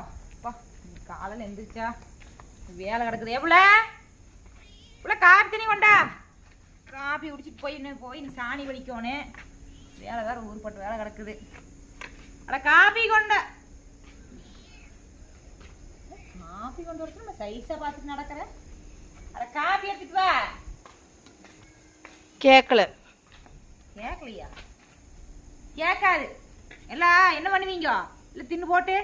அப்பா காலையில் எந்திரிச்சா வேலை கிடக்குது எவ்வளோ இவ்வளோ காப்பி தண்ணி கொண்டா. காப்பி குடிச்சிட்டு போய் இன்னும் போய் சாணி வலிக்கணும் வேலை வேற ஊர்பட்டு வேலை கிடக்குது. அட காப்பி கொண்ட. காப்பி கொண்டு வரச்சு நம்ம சைஸாக பார்த்துட்டு நடக்கிறேன் அட காப்பி எடுத்துட்டு வா. கேட்கல கேட்கலையா கேட்காது. எல்லாம் என்ன பண்ணுவீங்க? இல்லை தின்னு போட்டு?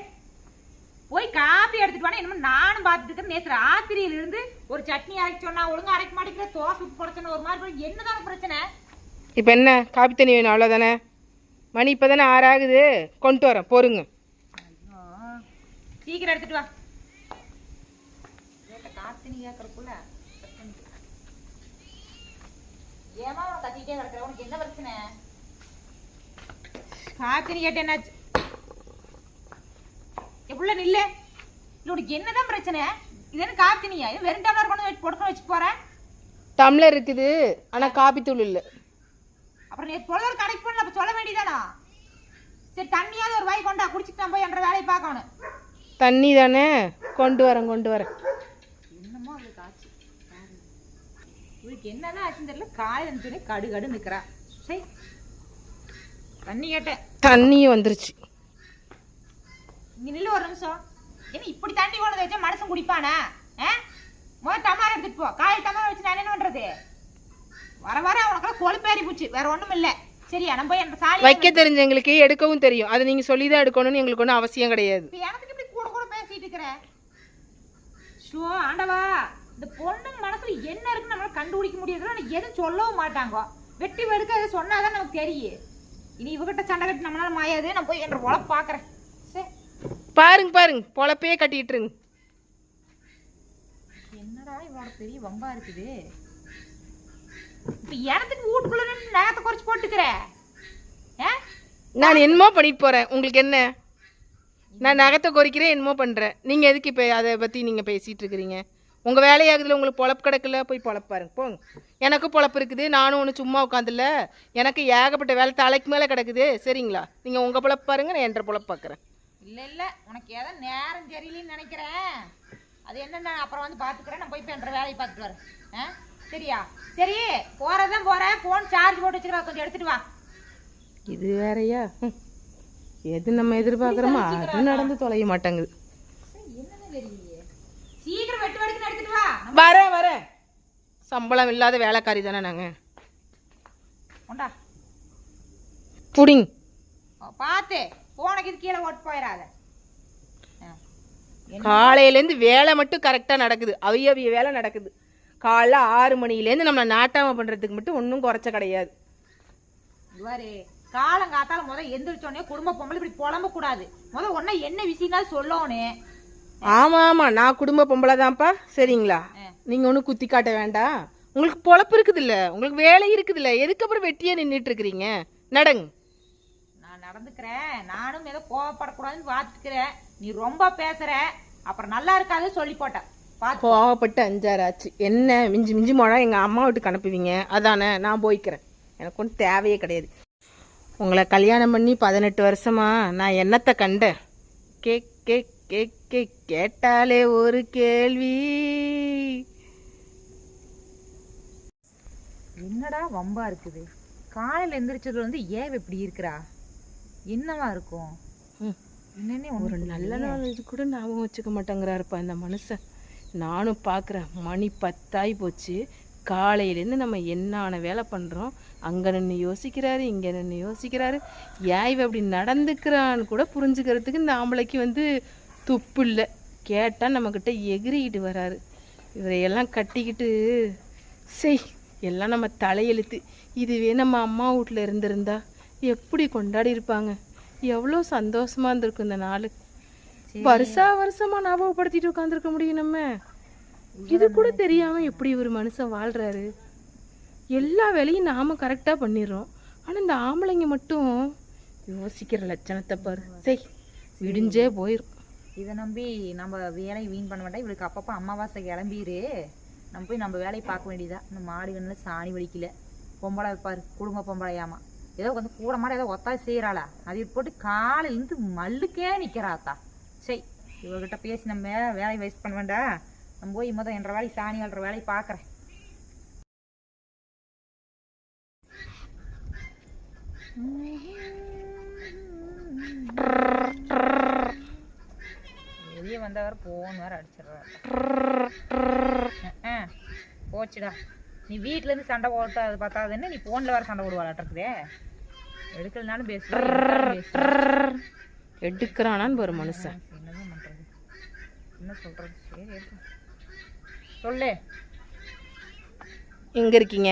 போய் காப்பி எடுத்துட்டு வானே. என்னமோ நானும் பார்த்துட்டு இருக்கேன். நேற்று ராத்திரியில இருந்து ஒரு சட்னி அரைக்க சொன்னா ஒழுங்கா அரைக்க மாட்டேங்கிற தோசை உப்பு போட ஒரு மாதிரி என்னதான பிரச்சனை? இப்போ என்ன? காப்பி தண்ணி வேணும் அவ்வளோதானே மணி இப்போ தானே ஆறாகுது கொண்டு வரேன் பொறுங்க. சீக்கிரம் எடுத்துட்டு வா. நீ கேட்கறக்குள்ள ஏமா கத்திக்கிட்டே கிடக்குற? உனக்கு என்ன பிரச்சனை? காத்தினி கேட்ட எப்படில நில்லு? இல்ல உனக்கு என்னதான் பிரச்சனை? இது என்ன காத்தினியா இது வெறும் டம்ளர் கொண்டு வச்சு பொடுக்க வச்சு போறேன் டம்ளர் இருக்குது ஆனால் காப்பி தூள் இல்லை. அப்புறம் நேற்று பொழுது கடைக்கு போன அப்ப சொல்ல வேண்டியதானா? சரி தண்ணியாவது ஒரு வாய் கொண்டா குடிச்சிட்டு நான் போய் என்ற வேலையை பார்க்கணும் தண்ணி தானே? கொண்டு வரேன் கொண்டு வரேன். என்னமோ அவளுக்கு ஆச்சு இவளுக்கு என்னதான் ஆச்சுன்னு தெரியல காலையில் இருந்துச்சு கடு கடு நிக்கிறா. சரி தண்ணி கேட்டேன். தண்ணியும் வந்துருச்சு. இங்க நில்லு ஒரு நிமிஷம். என்ன இப்படி தண்ணி கொண்டு வச்சா மனுஷன் குடிப்பானா? முதல் டம்ளர் எடுத்துட்டு போ. காலையில் டம்ளர் வச்சு நான் என்ன பண்றது? வர வர அவனுக்கெல்லாம் கொழுப்பேறி போச்சு வேற ஒண்ணும் இல்ல. சரியா நம்ம போய் அந்த சாலி வைக்க தெரிஞ்சவங்களுக்கு எடுக்கவும் தெரியும். அதை நீங்கள் சொல்லி தான் எடுக்கணும்னு எங்களுக்கு ஒன்றும் அவசியம் கிடையாது. எனக்கு இப்படி கூட கூட பேசிட்டு இருக்கிற? ஷோ ஆண்டவா இந்த பொண்ணுங்க மனசுல என்ன இருக்குன்னு நம்மளால கண்டுபிடிக்க முடியாது எதுவும் சொல்லவும் மாட்டாங்க. வெட்டி வெடுக்க சொன்னாதான் நமக்கு தெரியும். இனி இவகிட்ட சண்டை கட்டி நம்மளால மாயாது. நான் போய் என்ற உழப்பு பாக்குறேன் பாருங்க பாருங்க. பொழப்பே கட்டிட்டுருங்க என்னடா இவனோட பெரிய வம்பா இருக்குது? இப்ப எனத்துக்கு வீட்டுக்குள்ள நகத்தை குறைச்சு போட்டுக்கிற? நான் என்னமோ பண்ணிட்டு போகிறேன் உங்களுக்கு என்ன? நான் நகத்தை குறிக்கிறேன் என்னமோ பண்ணுறேன் நீங்கள் எதுக்கு இப்போ அதை பற்றி நீங்கள் பேசிகிட்டு இருக்கிறீங்க? உங்கள் வேலையாகுதுல உங்களுக்கு பொழப்பு கிடக்கல போய் பொழப்பு பாருங்க. போங்க. எனக்கும் பொழப்பு இருக்குது. நானும் ஒன்று சும்மா உட்காந்துல எனக்கு ஏகப்பட்ட வேலை தலைக்கு மேலே கிடக்குது. சரிங்களா? நீங்கள் உங்கள் பொழப்பு பாருங்க நான் என்ற பொழப்பு பார்க்குறேன் இல்ல இல்ல. உனக்கு ஏதோ நேரம் சரியில்லைன்னு நினைக்கிறேன். அது என்ன நான் அப்புறம் வந்து பாத்துக்கிறேன். நான் போய் என்ற வேலையை பார்த்துட்டு வரேன். ஆ? சரியா? சரி போறதான் போறேன் போன் சார்ஜ் போட்டு வச்சுக்கிறேன் கொஞ்சம் எடுத்துட்டு வா. இது வேறயா. எது நம்ம எதிர்பார்க்குறோமோ அது நடந்து தொலைய மாட்டேங்குது. என்னன்னு சீக்கிரம் வெட்டு வெடுக்குன்னு எடுத்துட்டு வா. வரேன் வரேன். சம்பளம் இல்லாத வேலைக்காரி தானே நாங்கள் புடிங். பார்த்து போனக்கு இது கீழே ஓட்டு போயிடாத. காலையிலேருந்து வேலை மட்டும் கரெக்டாக நடக்குது. அவிய அவிய வேலை நடக்குது. காலைல ஆறு மணிலேருந்து நம்மளை நாட்டாம பண்ணுறதுக்கு மட்டும் ஒன்றும் குறைச்ச கிடையாது. இவாரு காலங்காத்தால முத எந்திரிச்சோடனே குடும்ப பொம்பளை இப்படி புலம்ப கூடாது. முத ஒன்னா என்ன விஷயம்னா சொல்லணும் ஆமாம் ஆமாம் நான் குடும்ப பொம்பளை தான்ப்பா. சரிங்களா? நீங்கள் ஒன்றும் குத்தி காட்ட வேண்டாம். உங்களுக்கு பொழப்பு இருக்குதுல்ல. உங்களுக்கு வேலை இருக்குதுல்ல. எதுக்கு அப்புறம் வெட்டியே நின்றுட்டு இருக்கிறீங்க? நடங்க. நடந்துக்கிறேன். நானும் ஏதோ கோவப்படக்கூடாதுன்னு பார்த்துக்கிறேன் நீ ரொம்ப பேசுற. அப்புறம் நல்லா இருக்காது சொல்லி போட்டேன் கோவப்பட்டு அஞ்சாறு ஆச்சு என்ன மிஞ்சி மிஞ்சி மொழா எங்கள் அம்மா வீட்டுக்கு அனுப்புவீங்க? அதானே நான் போய்க்கிறேன். எனக்கு ஒன்றும் தேவையே கிடையாது. உங்களை கல்யாணம் பண்ணி பதினெட்டு வருஷமா நான் என்னத்தை கண்டேன்? கே கே கே கே கேட்டாலே ஒரு கேள்வி. என்னடா வம்பா இருக்குது? காலையில எந்திரிச்சதுல வந்து ஏன் இப்படி இருக்கிறா? என்னவா இருக்கும். என்னன்னே ஒரு நல்ல நாள் இது கூட ஞாபகம் வச்சுக்க மாட்டேங்கிறாருப்பா இந்த மனுஷன். நானும் பார்க்குறேன் மணி பத்தாகி போச்சு. காலையிலேருந்து நம்ம என்னான வேலை பண்ணுறோம் அங்கே நின்று யோசிக்கிறாரு இங்கே நின்று யோசிக்கிறாரு. ஏன் இவ இப்படி நடந்துக்கிறான்னு கூட புரிஞ்சுக்கிறதுக்கு இந்த ஆம்பளைக்கு வந்து துப்பு இல்லை. கேட்டால் நம்மக்கிட்ட எகிரிக்கிட்டு வராரு. இவரையெல்லாம் கட்டிக்கிட்டு செய் எல்லாம் நம்ம தலையெழுத்து. இதுவே நம்ம அம்மா வீட்டில் இருந்திருந்தா எப்படி கொண்டாடி இருப்பாங்க எவ்வளோ சந்தோஷமா இருந்திருக்கும் இந்த நாள். வருஷா வருஷமா ஞாபகப்படுத்திட்டு உட்காந்துருக்க முடியும் நம்ம. இது கூட தெரியாம எப்படி ஒரு மனுஷன் வாழ்றாரு? எல்லா வேலையும் நாம கரெக்டா பண்ணிடுறோம். ஆனா இந்த ஆம்பளைங்க மட்டும் யோசிக்கிற லட்சணத்தை பாரு. செய் விடிஞ்சே போயிரும். இதை நம்பி நம்ம வேலையை வீண் பண்ண மாட்டோம் இவளுக்கு அப்பப்போ அமாவாசை கிளம்பிரு. நம்ம போய் நம்ம வேலையை பார்க்க வேண்டியதா இந்த மாடு கண்ணில் சாணி வலிக்கல பொம்பளை பாரு குடும்ப பொம்பளையாமா. ஏதோ வந்து கூட மாட ஏதோ ஒத்தாய் செய்கிறாளா அது போட்டு காலையிலேருந்து மல்லுக்கே நிற்கிறாத்தா சரி இவர்கிட்ட பேசி நம்ம வேலையை வேஸ்ட் பண்ண வேண்டாம் நம்ம போய் மொதல் என்ற வேலையை சாணி அல்ற வேலையை பார்க்குறேன். வெளியே வந்தவர் போன் வேற அடிச்சிடுறாரு. போச்சுடா. நீ வீட்டிலேருந்து இருந்து சண்டை போட்டு அது பார்த்தாதுன்னு நீ போன்ல வேற சண்டை போடுவாளாட்டிருக்குதே எடுக்கலனாலும் பேசுவேன் எடுக்கிறானான்னு ஒரு மனுஷன். என்ன சொல்றது? சரி. சொல்லு. எங்க இருக்கீங்க?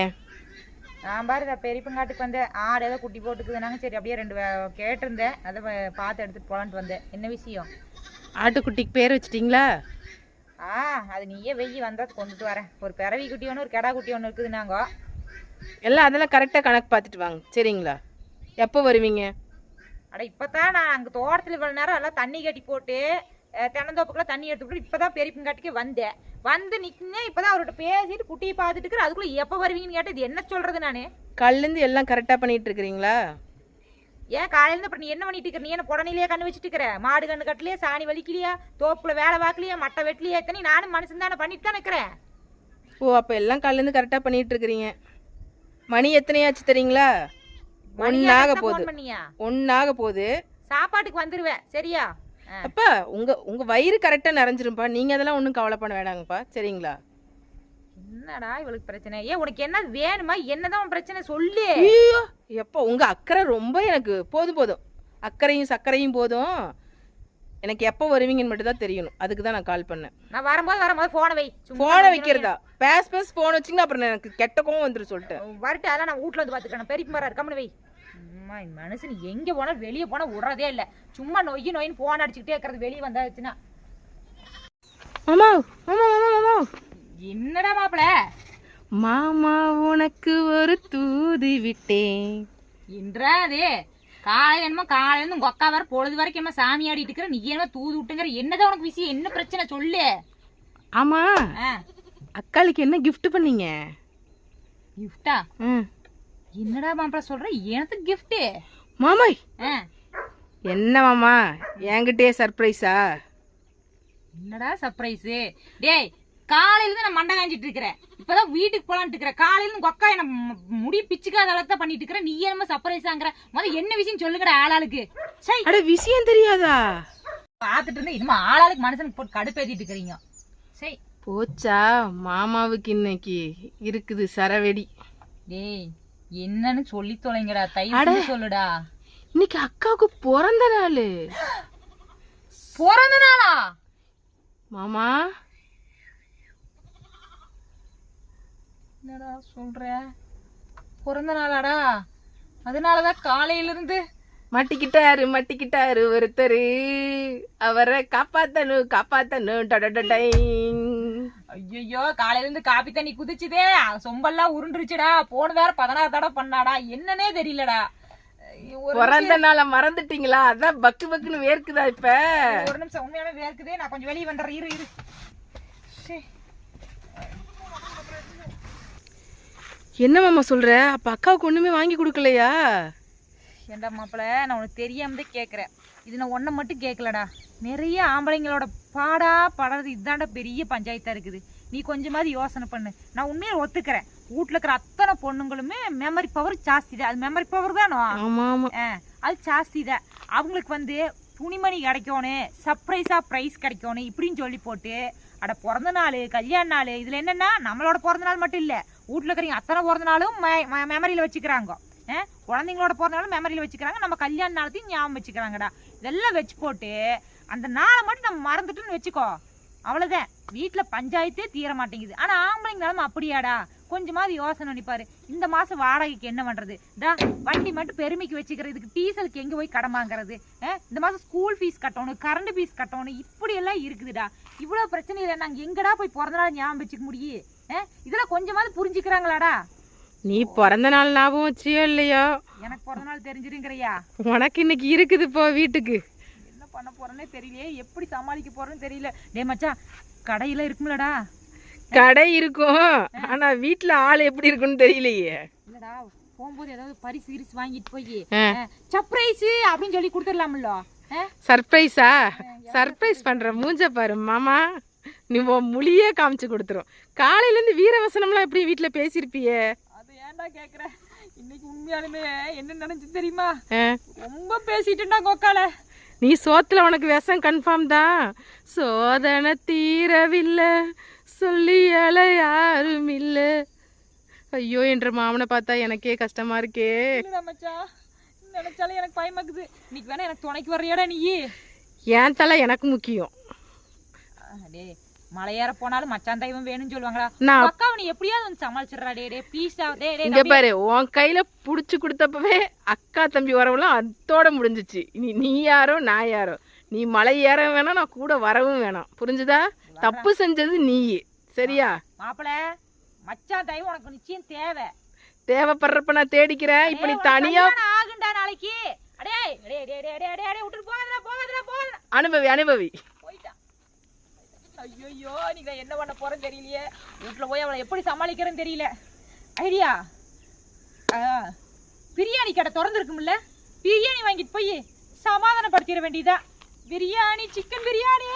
நான் பாரு நான் பெரியப்பங்காட்டுக்கு வந்தேன். ஆடு ஏதோ குட்டி போட்டுக்குதுனாங்க. சரி அப்படியே ரெண்டு கேட்டிருந்தேன். அதை பார்த்து எடுத்துட்டு போலான்ட்டு வந்தேன். என்ன விஷயம்? ஆட்டுக்குட்டிக்கு பேர் வச்சிட்டீங்களா? ஆ அது நீயே வெய்யி வந்தா கொண்டுட்டு வரேன். ஒரு பிறவி குட்டி ஒன்று ஒரு கெடா குட்டி ஒன்று இருக்குதுனாங்க எல்லாம் அதெல்லாம் கரெக்டாக கணக்கு பார்த்துட்டு வாங்க. சரிங்களா? எப்போ வருவீங்க? அட இப்பதான் நான் அங்கே தோட்டத்தில் இவ்வளோ நேரம் எல்லாம் தண்ணி கட்டி போட்டு அஹ், தென்னந்தோப்புக்குள்ள தண்ணி எடுத்து போட்டு இப்பதான் பெரியப்பங்காட்டுக்கே வந்தேன். வந்து நிற்குங்க இப்பதான் அவர்கிட்ட பேசிட்டு குட்டியை பார்த்துட்டு இருக்கிற அதுக்குள்ள எப்போ வருவீங்கன்னு கேட்டு இது என்ன சொல்றது நானு? கல்லேருந்து எல்லாம் கரெக்டாக பண்ணிட்டு இருக்கிறீங்களா? ஏன் காலையில அப்புறம் நீ என்ன பண்ணிட்டு இருக்க நீ என்ன புடனிலேயே கண்ணு வச்சுட்டு இருக்கிற? மாடு கண்ணு கட்டலையா? சாணி வலிக்கலையா? தோப்புல வேலை பார்க்கலையா? மட்டை வெட்டலையா? எத்தனை நானும் மனுஷன் தானே பண்ணிட்டு தான் இருக்கிறேன். ஓ அப்போ எல்லாம் கல்லேருந்து கரெக்டாக பண்ணிட்டு இருக்கிறீங்க. மணி எத்தனையாச்சு தெரியுங்களா? ஒன்னாக போகுது. ஃபோன் ஒன்னாக போகுது. சாப்பாட்டுக்கு வந்துருவேன் சரியா. அப்பா உங்க உங்க வயிறு கரெக்டாக நிறைஞ்சிரும்ப்பா நீங்க அதெல்லாம் ஒன்றும் கவலை பண்ண வேணாங்கப்பா. சரிங்களா? என்னடா இவளுக்கு பிரச்சனை? ஏன் உனக்கு என்ன வேணுமா? என்னதான் உன் பிரச்சனை? சொல்லு. ஐயோ! எப்போ? உங்க அக்கறை ரொம்ப எனக்கு. போதும் போதும். அக்கறையும் சர்க்கரையும் போதும். எனக்கு எப்போ வருவீங்கன்னு மட்டும் தான் தெரியணும். அதுக்கு தான் நான் கால் பண்ணேன். நான் வரும்போது வரும்போது போனை வை. ஃபோனை வைக்கிறதா? பேஸ் பேஸ் ஃபோன் வச்சிங்கன்னா அப்புறம் எனக்கு கெட்ட கோவம் வந்துடும் சொல்லிட்டு. வரட்டு அதெல்லாம் நான் வீட்ல வந்து பாத்துக்கிறேன் பெரிய மரம் இருக்கம்னு வை. இந்த மனுஷன் எங்க போனா வெளியே போனா விடுறதே இல்ல. சும்மா நொய்யு நொயின்னு போன் அடிச்சுக்கிட்டே இருக்கிறது வெளியே வந்தாச்சுன்னா. மாமா மாமா மாமா மாமா. என்னடா மாப்பிள? மாமா உனக்கு ஒரு தூது விட்டேன். என்றா அது? காலையில என்னமோ காலையில இருந்து உங்க அக்கா வர பொழுது வரைக்கும் என்ன சாமி ஆடிட்டு இருக்கிற நீ என்ன தூது விட்டுங்கிற. என்னதான் உனக்கு விஷயம்? என்ன பிரச்சனை? சொல்லு. ஆமா. அக்காளுக்கு என்ன gift பண்ணீங்க? கிஃப்டா ம். என்னடா மாப்பிள சொல்ற? எனக்கு கிஃப்ட் மாமாய்! ஆ. என்ன மாமா? என்கிட்டயே சர்ப்ரைஸா என்னடா சர்ப்ரைஸ் டேய் காலையில இருந்து நான் மண்டை காஞ்சிட்டு இருக்கிறேன். இப்பதான் வீட்டுக்கு போலான்ட்டு இருக்கிறேன். காலையில இருந்து உங்க அக்கா என்ன முடி பிச்சுக்காத அளவுக்கு தான் பண்ணிட்டு இருக்கிறேன். நீ என்னமோ சர்ப்ரைஸாங்கிற முதல்ல என்ன விஷயம் சொல்லுங்கடா ஆளாளுக்கு. சை அட விஷயம் தெரியாதா? பாத்துட்டு இருந்தேன். இனிமே ஆளாளுக்கு மனுஷனுக்கு போட்டு கடுப்பேத்திட்டு இருக்கிறீங்க. சரி போச்சா? மாமாவுக்கு இன்னைக்கு இருக்குது சரவெடி. டேய் என்னன்னு சொல்லி தொலைங்கடா. தயவு சொல்லுடா. இன்னைக்கு அக்காவுக்கு பிறந்த நாள். பிறந்த நாளா? மாமா. என்னடா சொல்ற? பிறந்த நாளாடா. அதனாலதான் காலையில இருந்து மட்டிக்கிட்டாரு மட்டிக்கிட்டாரு ஒருத்தரு. அவரை காப்பாத்தணும் காப்பாத்தணும். டடடடைங். ஐயோ காலையில இருந்து காப்பி தண்ணி குதிச்சுதே. சொம்பெல்லாம் உருண்டுருச்சுடா. போன வேற பதினாறு தடவை பண்ணாடா. என்னன்னே தெரியலடா. ஒரு பிறந்த நாளை மறந்துட்டீங்களா? அதான் பக்கு பக்குன்னு வேர்க்குதா இப்ப? ஒரு நிமிஷம். உண்மையாவே வேர்க்குதே. நான் கொஞ்சம் வெளியே வந்துடுறேன். இரு இரு. என்ன மாமா சொல்ற? அப்ப அக்காவுக்கு ஒண்ணுமே வாங்கி கொடுக்கலையா? ஏண்டா மாப்பிள? நான் உனக்கு தெரியாமதே கேட்குறேன் இது நான் ஒன்றை மட்டும் கேட்கலடா நிறைய ஆம்பளைங்களோட பாடா படுறது இதுதான்டா பெரிய பஞ்சாயத்தாக இருக்குது. நீ கொஞ்சமாவது யோசனை பண்ணு. நான் உண்மையை ஒத்துக்கிறேன். வீட்டில் இருக்கிற அத்தனை பொண்ணுங்களுமே மெமரி பவர் ஜாஸ்தி தான் அது மெமரி பவர் தானோ? அது ஜாஸ்தி தான் அவங்களுக்கு வந்து துணிமணி கிடைக்கணும் சர்ப்ரைஸாக ப்ரைஸ் கிடைக்கணும் இப்படின்னு சொல்லி போட்டு அட பிறந்த நாள் கல்யாண நாள் இதில் என்னென்னா நம்மளோட பிறந்த நாள் மட்டும் இல்லை. வீட்டில் இருக்கிறவங்க அத்தனை பிறந்த நாளும் மெமரியில் வச்சுக்கிறாங்க. குழந்தைங்களோட பிறந்த நாளும் மெமரியில் வச்சுக்கிறாங்க. நம்ம கல்யாண நாளத்தையும் ஞாபகம் வச்சுக்கிறாங்கடா. இதெல்லாம் வச்சு போட்டு அந்த நாளை மட்டும் நம்ம மறந்துட்டுன்னு வச்சுக்கோ. அவ்வளோதான் வீட்டில் பஞ்சாயத்தே தீர மாட்டேங்குது. ஆனால் ஆம்பளைங்க நிலமை அப்படியாடா? கொஞ்சமாவது யோசனை நினைப்பாரு இந்த மாதம் வாடகைக்கு என்ன பண்ணுறது டா வண்டி மட்டும் பெருமைக்கு வச்சுக்கிற இதுக்கு டீசலுக்கு எங்கே போய் அஹ், இந்த மாதம் ஸ்கூல் ஃபீஸ் கட்டணும் கரண்ட் ஃபீஸ் கட்டணும். இப்படியெல்லாம் இருக்குதுடா. இவ்வளோ பிரச்சனையில் நாங்கள் எங்கடா போய் பிறந்த நாள் ஞாபகம் வச்சுக்க முடியும்? இதெல்லாம் கொஞ்சமாவது புரிஞ்சுக்கிறாங்களாடா? நீ பிறந்த நாள் ஞாபகம் வச்சியோ இல்லையோ? எனக்கு பிறந்த நாள் தெரிஞ்சிருங்கிறியா உனக்கு இன்னைக்கு இருக்குது போ வீட்டுக்கு. பண்ண போறேன்னே தெரியலையே. எப்படி சமாளிக்க போறேன்னு தெரியல. டேய் மச்சான் கடையில இருக்கும்லடா. கடை இருக்கும். ஆனா வீட்டுல ஆள் எப்படி இருக்குன்னு தெரியலையே. இல்லடா போகும்போது ஏதாவது பரிசு கிரிசு வாங்கிட்டு போய். சர்ப்ரைஸ் அப்படின்னு சொல்லி கொடுத்துடலாம்ல? சர்ப்ரைஸா? சர்ப்ரைஸ் பண்ற மூஞ்ச பாரு மாமா. நீ மொழியே காமிச்சு கொடுத்துரும். காலையில இருந்து வீரவசனம்லாம் எப்படி வீட்ல பேசியிருப்பியே? அது ஏன்டா கேக்குற? இன்னைக்கு உண்மையாலுமே என்ன நினைச்சு தெரியுமா? ரொம்ப பேசிட்டுண்டா கொக்கால. நீ சோத்துல உனக்கு விஷம் கன்ஃபார்ம் தான் சோதனை தீரவில்லை சொல்லி அழ யாரும் இல்ல ஐயோ என்ற மாமனை பார்த்தா எனக்கே கஷ்டமா இருக்கே. நினைச்சாலே எனக்கு பயமாக்குது. இன்னைக்கு வேணா எனக்கு துணைக்கு வர்றியாடா நீ என் தலை எனக்கு முக்கியம். டேய் மலையேற போனாலும் மச்சான் தெய்வம் வேணும்னு சொல்லுவாங்களா? நான் அக்காவை நீ எப்படியாவது வந்து சமாளிச்சிடுறா டே டே ப்ளீஸ் டே டே இங்க பாரு உன் கையில புடிச்சு கொடுத்தப்பவே அக்கா தம்பி வரவெல்லாம் அதோட முடிஞ்சிச்சு. இனி நீ யாரோ நான் யாரோ. நீ மலை ஏற வேணாம் நான் கூட வரவும் வேணாம். புரிஞ்சுதா? தப்பு செஞ்சது நீ. சரியா? மாப்பிள மச்சான் தெய்வம் உனக்கு நிச்சயம் தேவை. தேவைப்படுறப்ப நான் தேடிக்கிறேன். இப்ப நீ தனியா ஆகுண்டா நாளைக்கு. அடே டே டே டே டே டே டே விட்டுட்டு போகாதடா போகாதடா போகாதடா. அனுபவி அனுபவி. ஐயோ நீங்க என்ன பண்ண போறேன்னு தெரியலையே. வீட்டில் போய் அவளை எப்படி சமாளிக்கிறேன்னு தெரியல. ஐடியா? பிரியாணி கடை திறந்துருக்கும்ல? பிரியாணி வாங்கிட்டு போய் சமாதானப்படுத்திட வேண்டியதா பிரியாணி சிக்கன் பிரியாணி